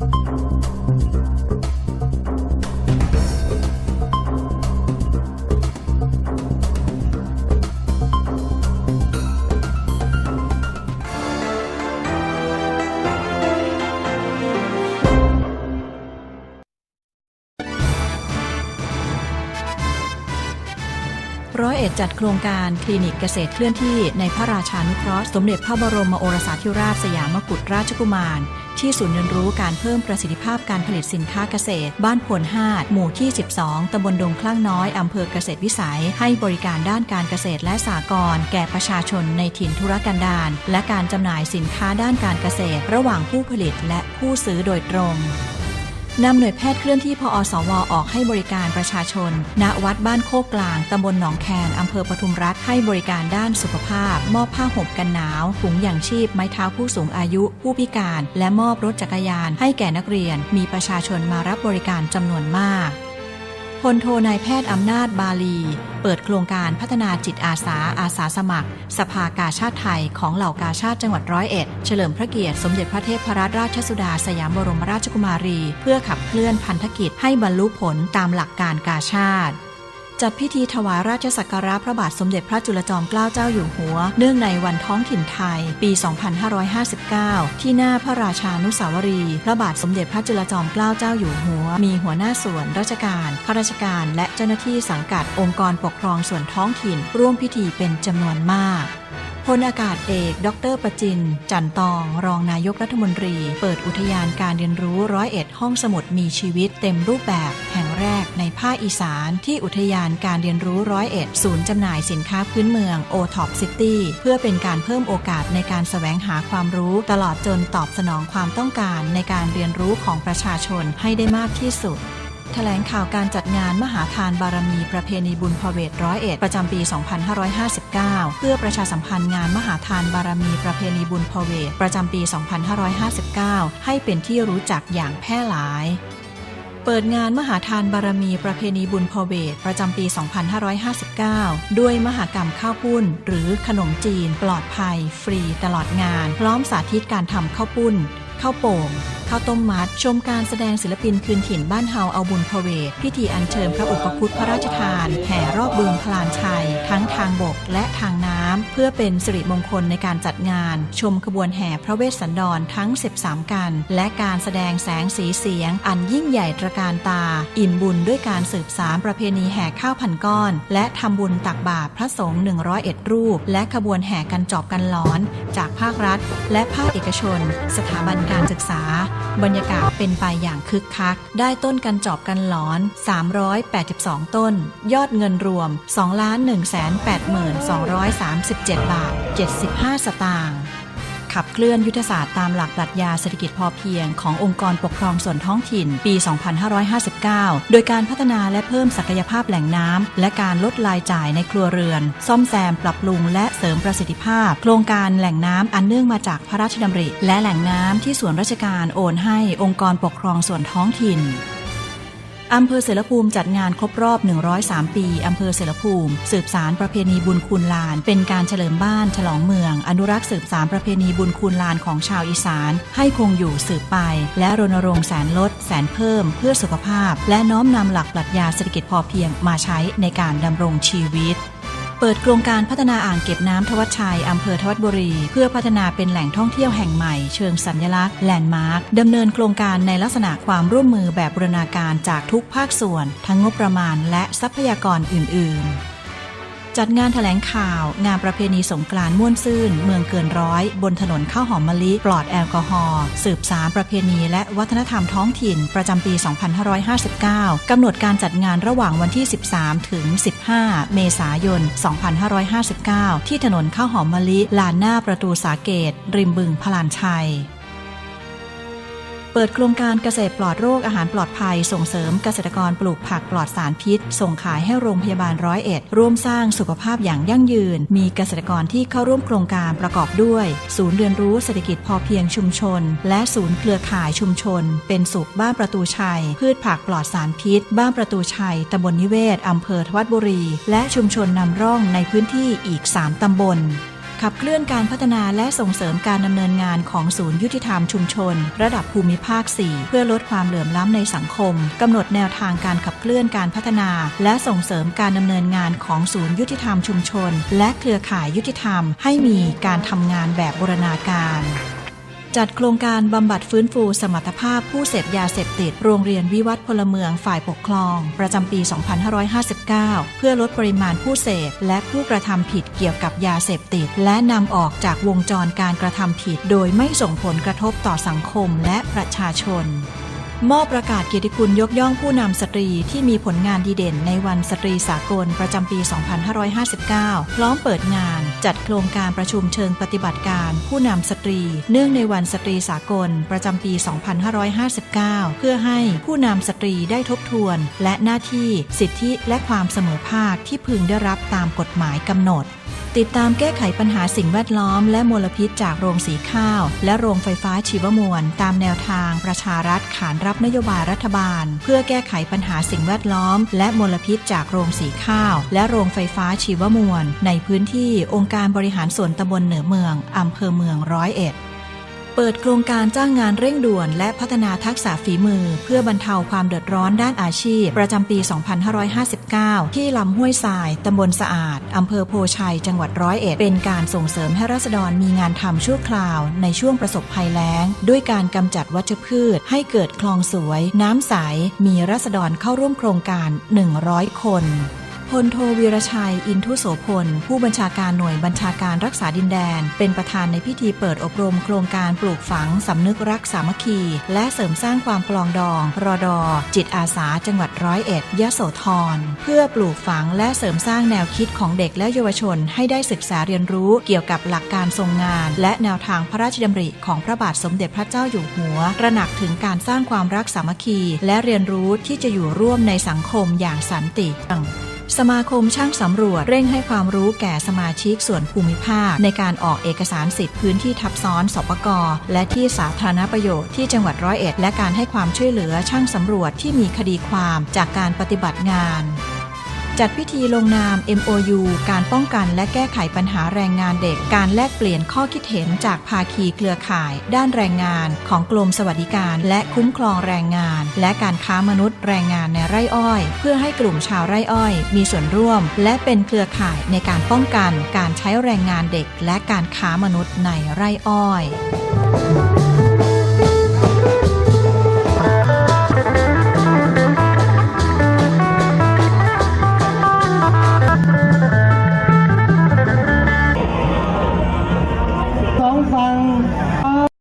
thank you ร้อยเอ็ดจัดโครงการคลินิกเกษตรเคลื่อนที่ในพระราชานุเคราะห์สมเด็จพระบรมโอรสาธิราชสยามกุฎราชกุมาร ที่ศูนย์เรียนรู้การเพิ่มประสิทธิภาพการผลิตสินค้าเกษตร บ้านพล5หมู่ที่ 12 ตำบลดงคลั่งน้อย อำเภอเกษตรวิสัย ให้บริการด้านการเกษตรและสหกรณ์แก่ประชาชนในถิ่นธุรกันดารและการจำหน่ายสินค้าด้านการเกษตร ระหว่างผู้ผลิตและผู้ซื้อโดยตรง นำหน่วยแพทย์เคลื่อนที่พอสวออกให้บริการประชาชน ณ วัดบ้านโคกกลาง ตำบลหนองแคนอำเภอปทุมรัฐให้บริการด้านสุขภาพ มอบผ้าห่มกันหนาวถุงอย่างชีพ ไม้เท้าผู้สูงอายุ ผู้พิการ และมอบรถจักรยาน ให้แก่นักเรียน มีประชาชนมารับบริการจำนวนมาก พลโทนายแพทย์อำนาจบาลี เปิดโครงการพัฒนาจิตอาสาอาสาสมัคร สภากาชาติไทยของเหล่ากาชาติจังหวัดร้อยเอ็ดเฉลิมพระเกียรติสมเด็จพระเทพรัตนราชสุดาสยามบรมราชกุมารี เพื่อขับเคลื่อนพันธกิจให้บรรลุผลตามหลักการกาชาติ จัดพิธีถวายราชสักการะพระบาทสมเด็จพระจุลจอมเกล้าเจ้าอยู่หัว เนื่องในวันท้องถิ่นไทย ปี 2559 ที่หน้าพระราชานุสาวรีย์พระบาทสมเด็จพระจุลจอมเกล้าเจ้าอยู่หัว มีหัวหน้าส่วนราชการข้าราชการและเจ้าหน้าที่สังกัดองค์กรปกครองส่วนท้องถิ่น ร่วมพิธีเป็นจำนวนมาก พลอากาศเอก ดรประจิน จันตอง รองนายกรัฐมนตรี เปิดอุทยานการเรียนรู้ร้อยเอ็ดห้องสมุดมีชีวิตเต็มรูปแบบ แห่งแรกในภาคอีสานที่อุทยานการเรียนรู้ร้อยเอ็ดศูนย์จำหน่ายสินค้าพื้นเมืองโอท็อปซิตี้เพื่อเป็นการเพิ่มโอกาสในการแสวงหาความรู้ตลอดจนตอบสนองความต้องการในการเรียนรู้ของประชาชนให้ได้มากที่สุด ถลงข่าวการจัดงานมหาทานบารมีประเพณีบุญพเวทร้อยเอ็ดประจำปี 2559 เพื่อประชาสัมพันธ์งานมหาทานบารมีประเพณีบุญพเวทประจำปี 2559 ให้เป็นที่รู้จักอย่างแพร่หลายเปิดงานมหาทานบารมีประเพณีบุญพเวทประจำปี 2559 ด้วยมหากรรมข้าวปุ้น หรือขนมจีน ปลอดภัย ฟรีตลอดงาน พร้อมสาธิตการทำข้าวปุ้น ข้าวโป่งข้าวต้มมัด ชมการแสดงศิลปินคืนถิ่นบ้านเฮาเอาบุญพเวท พิธีอัญเชิญพระอุปคุตพระราชทาน แห่รอบบึงพลานชัย ทั้งทางบกและทางน้ำ เพื่อเป็นสิริมงคลในการจัดงาน ชมขบวนแห่พระเวสสันดรทั้ง 13 กัน และการแสดงแสงสีเสียง อันยิ่งใหญ่ตระการตา อิ่มบุญด้วยการสืบสารประเพณีแห่ข้าวพันก้อน และทำบุญตักบาตรพระสงฆ์101 รูป และขบวนแห่กันจอบกันหลอน จากภาครัฐ และภาคเอกชน สถาบันการศึกษา บรรยากาศเป็นไปอย่างคึกคัก ได้ต้นกันจอบกันหลอน 382 ต้น ยอดเงินรวม 2,182,237 บาท 75 สตางค์ ขับเคลื่อนยุทธศาสตร์ตามหลักปรัชญาเศรษฐกิจพอเพียงขององค์กรปกครองส่วนท้องถิ่นปี 2559 โดยการพัฒนาและเพิ่มศักยภาพแหล่งน้ำและการลดรายจ่ายในครัวเรือน ซ่อมแซมปรับปรุงและเสริมประสิทธิภาพ โครงการแหล่งน้ำอันเนื่องมาจากพระราชดำริ และแหล่งน้ำที่ส่วนราชการโอนให้องค์กรปกครองส่วนท้องถิ่น อำเภอเสรภูมิจัดงานครบรอบ 103 ปี อำเภอเสรภูมิ สืบสารประเพณีบุญคูณลาน เป็นการเฉลิมบ้าน ฉลองเมือง อนุรักษ์สืบสารประเพณีบุญคูณลานของชาวอีสาน ให้คงอยู่สืบไป และรณรงค์แสนลด แสนเพิ่ม เพื่อสุขภาพ และน้อมนำหลักปรัชญาเศรษฐกิจพอเพียงมาใช้ในการดำรงชีวิต เปิดโครงการพัฒนาอ่างเก็บน้ำทวัชชัยอำเภอทวัชบุรี เพื่อพัฒนาเป็นแหล่งท่องเที่ยวแห่งใหม่เชิงสัญลักษณ์แลนด์มาร์คดำเนินโครงการในลักษณะความร่วมมือแบบบูรณาการจากทุกภาคส่วน ทั้งงบประมาณและทรัพยากรอื่น ๆ จัดงานแถลงข่าว งานประเพณีสงกรานต์ม่วนซื่น เมืองเกินร้อย บนถนนข้าวหอมมะลิ ปลอดแอลกอฮอล์สืบสารประเพณีและวัฒนธรรมท้องถิ่น ประจำปี 2559 กำหนดการจัดงานระหว่างวันที่ 13 ถึง 15 เมษายน 2559 ที่ถนนข้าวหอมมะลิ ลานหน้าประตูสาเกต ริมบึงพลานชัย เปิดโครงการเกษตรปลอดโรคอาหารปลอดภัย ส่งเสริมเกษตรกรปลูกผักปลอดสารพิษ ส่งขายให้โรงพยาบาลร้อยเอ็ดร่วมสร้างสุขภาพอย่างยั่งยืน มีเกษตรกรที่เข้าร่วมโครงการประกอบด้วย ศูนย์เรียนรู้เศรษฐกิจพอเพียงชุมชน และศูนย์เครือข่ายชุมชน เป็นสุขบ้านประตูชัย พืชผักปลอดสารพิษ บ้านประตูชัยตำบลนิเวศอำเภอทวัดบุรี และชุมชนนำร่องในพื้นที่อีก 3ตำบล ขับเคลื่อนการพัฒนาและส่งเสริมการดำเนินงานของศูนย์ยุติธรรมชุมชน ระดับภูมิภาค 4 เพื่อลดความเหลื่อมล้ำในสังคมกำหนดแนวทางการขับเคลื่อนการพัฒนา และส่งเสริมการดำเนินงานของศูนย์ยุติธรรมชุมชน และเครือข่ายยุติธรรม ให้มีการทำงานแบบบูรณาการ จัดโครงการบำบัดฟื้นฟูสมรรถภาพผู้เสพยาเสพติด โรงเรียนวิวัฒน์พลเมืองฝ่ายปกครอง ประจำปี 2559 เพื่อลดปริมาณผู้เสพ และผู้กระทำผิดเกี่ยวกับยาเสพติด และนำออกจากวงจรการกระทำผิด โดยไม่ส่งผลกระทบต่อสังคมและประชาชนมอบประกาศเกียรติคุณยกย่องผู้นำสตรีที่มีผลงานดีเด่นในวันสตรีสากลประจำปี 2559 พร้อมเปิดงาน จัดโครงการประชุมเชิงปฏิบัติการ ผู้นำสตรี เนื่องในวันสตรีสากล ประจำปี 2559 เพื่อให้ผู้นำสตรีได้ทบทวน และหน้าที่สิทธิและความเสมอภาคที่พึงได้รับตามกฎหมายกำหนด ติดตามแก้ไขปัญหาสิ่งแวดล้อมและมลพิษจากโรงสีข้าว และโรงไฟฟ้าชีวมวล ตามแนวทางประชารัฐขานรับนโยบายรัฐบาล เพื่อแก้ไขปัญหาสิ่งแวดล้อม และมลพิษจากโรงสีข้าว และโรงไฟฟ้าชีวมวล ในพื้นที่องค์การบริหารส่วนตำบลเหนือเมืองอำเภอเมืองร้อยเอ็ด เปิดโครงการจ้างงานเร่งด่วน และพัฒนาทักษะฝีมือ เพื่อบรรเทาความเดือดร้อนด้านอาชีพ ประจำปี 2559 ที่ลำห้วยทราย ตำบลสะอาด อำเภอโพชัย จังหวัดร้อยเอ็ด เป็นการส่งเสริมให้ราษฎรมีงานทำชั่วคราว ในช่วงประสบภัยแล้ง ด้วยการกำจัดวัชพืช ให้เกิดคลองสวย น้ำใส มีราษฎรเข้าร่วมโครงการ 100 คน พลโทวีรชัย อินทุโสพล ผู้บัญชาการหน่วยบัญชาการรักษาดินแดน เป็นประธานในพิธีเปิดอบรมโครงการปลูกฝัง สำนึกรักสามัคคี และเสริมสร้างความปลองดอง รอดอ จิตอาสาจังหวัดร้อยเอ็ดยะโสธร เพื่อปลูกฝังและเสริมสร้างแนวคิดของเด็กและเยาวชน ให้ได้ศึกษาเรียนรู้เกี่ยวกับหลักการทรงงาน และแนวทางพระราชดำริของพระบาทสมเด็จพระเจ้าอยู่หัวตระหนักถึงการสร้างความรักสามัคคี และเรียนรู้ที่จะอยู่ร่วมในสังคมอย่างสันติ สมาคมช่างสำรวจเร่งให้ความรู้แก่สมาชิกส่วนภูมิภาค ในการออกเอกสารสิทธิพื้นที่ทับซ้อนสปกและที่สาธารณประโยชน์ที่จังหวัดร้อยเอ็ด และการให้ความช่วยเหลือช่างสำรวจที่มีคดีความจากการปฏิบัติงาน จัดพิธีลงนาม MOU การป้องกันและแก้ไขปัญหาแรงงานเด็ก การแลกเปลี่ยนข้อคิดเห็นจากภาคีเครือข่าย ด้านแรงงานของกรมสวัสดิการ และคุ้มครองแรงงาน และการค้ามนุษย์แรงงานในไร่อ้อย เพื่อให้กลุ่มชาวไร่อ้อย มีส่วนร่วม และเป็นเครือข่ายในการป้องกัน การใช้แรงงานเด็ก และการค้ามนุษย์ในไร่อ้อย